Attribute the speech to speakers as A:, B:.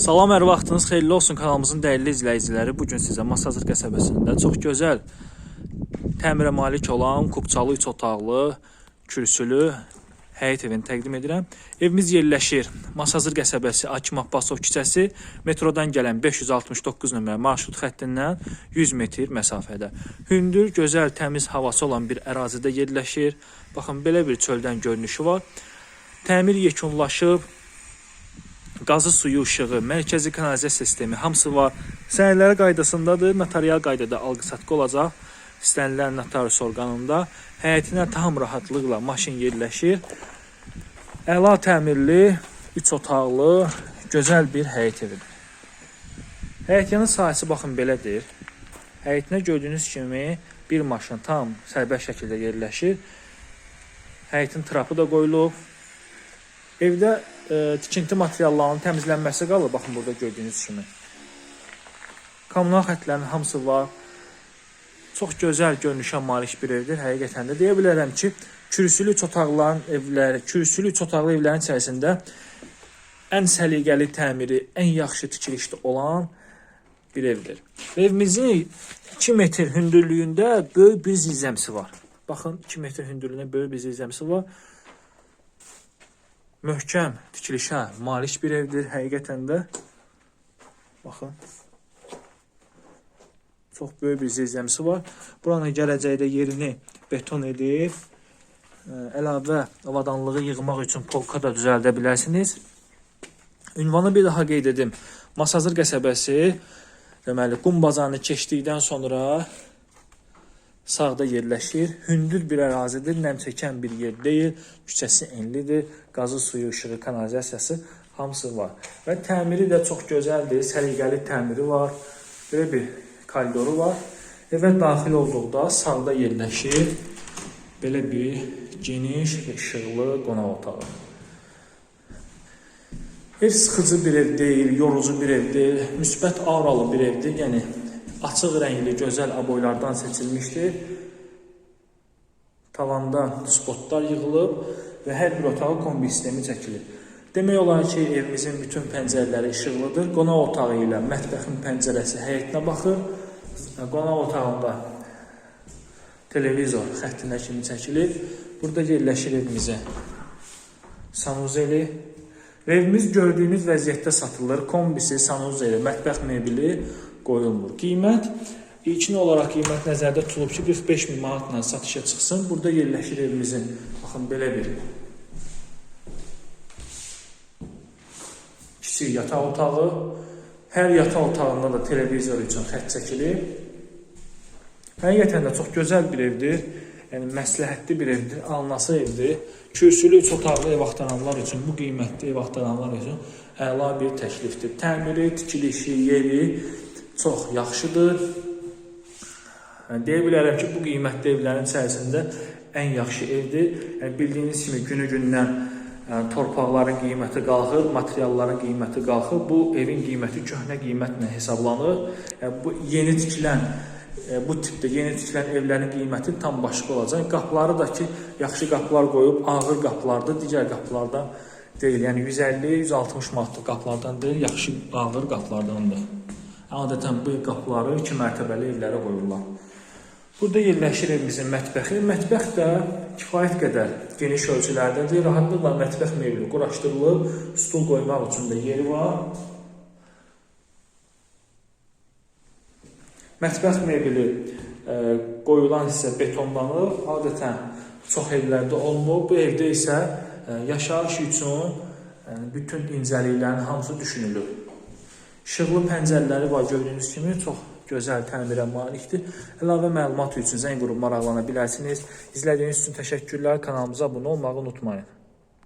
A: Salam, hər vaxtınız xeyirli olsun kanalımızın dəyərli izləyiciləri. Bu gün sizə Masazır qəsəbəsində çox gözəl təmirə malik olan Kuqçalı 3 otaqlı, kürsülü həyət evini təqdim edirəm. Evimiz yerləşir Masazır qəsəbəsi Akim Abbasov küçəsi, metrodan gələn 569 nömrə marşrut xəttindən 100 metr məsafədə. Hündür, gözəl, təmiz havası olan bir ərazidə yerləşir. Baxın, belə bir çöldən görünüşü var. Təmir yekunlaşıb, qazı suyu, işığı, mərkəzi kanalizasiya sistemi hamısı var. Sənədləri qaydasındadır. Notarial qaydada alqı-satqı olacaq. İstənilən notarius orqanında həyətinə tam rahatlıqla maşın yerləşir. Əla təmirli, 3 otaqlı, gözəl bir həyət evidir. Həyətin sahəsi baxın belədir. Həyətinə gördüyünüz kimi bir maşın tam sərbəst şəkildə yerləşir. Həyətin trapı da qoyulub. Evdə e, tikinti materiallarının təmizlənməsi qalır. Baxın burada gördüyünüz kimi. Kommunal xətlərin hamısı var. Çox gözəl görünüşə malik bir evdir. Həqiqətən də deyə bilərəm ki, kürsülü üç otaqların evləri, kürsülü üç otaqlı evlərin içərisində ən səliqəli təmiri, ən yaxşı tikilişdə olan bir evdir. Evimizin 2 metr hündürlüyündə böyük bir zizəmsi var. Baxın 2 metr hündürlüyündə böyük bir zizəmsi var. Möhkəm tikilişə malik bir evdir həqiqətən də. Baxın. Çox böyük bir zirzəmisi var. Buranın gələcəkdə yerini beton edib ə, əlavə avadanlığı yığmaq üçün polka da düzəldə bilərsiniz. Ünvanı bir daha qeyd edim. Masazır qəsəbəsi deməli qum bazarını keçdikdən sonra sağda yerləşir. Hündür bir ərazidir, nəm çəkən bir yer deyil. Küçəsi enlidir. Qazı suyu, işığı, kanalizasiyası hamısı var. Və təmiri də çox gözəldir. Səliqəli təmiri var. Belə bir koridoru var. Evə daxil olduqda sağda yerləşir belə bir geniş və işıqlı qonaq otağı. Ev sıxıcı bir ev deyil, yorucu bir evdir, müsbət auralı bir evdir. Yəni açıq rəngli, gözəl aboylardan seçilmişdir. Tavanda spotlar yığılıb və hər bir otağa kombi sistemi çəkilib. Demək olar ki, evimizin bütün pəncərələri işıqlıdır. Qonaq otağı ilə mətbəxin pəncərəsi həyətinə baxır. Qonaq otağında televizor xəttinə kimi çəkilib. Burada yerləşir evimizin sanuzeli. Evimiz gördüyünüz vəziyyətdə satılır. Kombisi, sanuzeli, mətbəx mebeli qoyulmur. Qiymət ilkin olaraq qiymət nəzərdə tutulub ki, 45 min manatla satışa çıxsın. Burada yerləşir evimizin baxın belə bir kiçik yataq otağı. Hər yataq otağında da televizor üçün xətt çəkilib. Həqiqətən də çox gözəl bir evdir. Yəni məsləhətli bir evdir, alınası evdir. Kürsülü üç otaqlı ev axtaranlar üçün, bu qiymətli ev axtaranlar üçün əla bir təklifdir. Təmiri, tikilişi, yeri çox yaxşıdır. Yəni, deyə bilərəm ki, bu qiymətli evlərin içərisində ən yaxşı evdir. Yəni, bildiyiniz kimi günü-gündən yəni, torpaqların qiyməti qalxır, materialların qiyməti qalxır. Bu evin qiyməti köhnə qiymətlə hesablanır. Yəni, bu yeni tikilən e, bu tipdə yeni tikilən evlərin qiyməti tam başqa olacaq. Qapıları da ki, yaxşı qapılar qoyub, ağır qapılardır, digər qapılardan deyil. Yəni 150-160 manatlıq qapılardan deyil, yaxşı ağır qapılardandır. Adətən bu qapıları 2 mərtəbəli evlərə qoyurlar. Burada yerləşir evimizin mətbəxi. Mətbəx də kifayət qədər geniş ölçülərdədir. Rahatlıqla mətbəx mebeli quraşdırılıb, stul qoymaq üçün də yeri var. Mətbəx mebeli e, qoyulan hissə betonlanıb, adətən çox evlərdə olmur. Bu evdə isə e, yaşayış üçün e, bütün incəliklərin hamısı düşünülüb. İşıqlı pəncərələri var gördüyünüz kimi çox gözəl təmirə malikdir. Əlavə məlumat üçün zəng vurub maraqlana bilərsiniz. İzlədiyiniz üçün təşəkkürlər. Kanalımıza abunə olmağı unutmayın.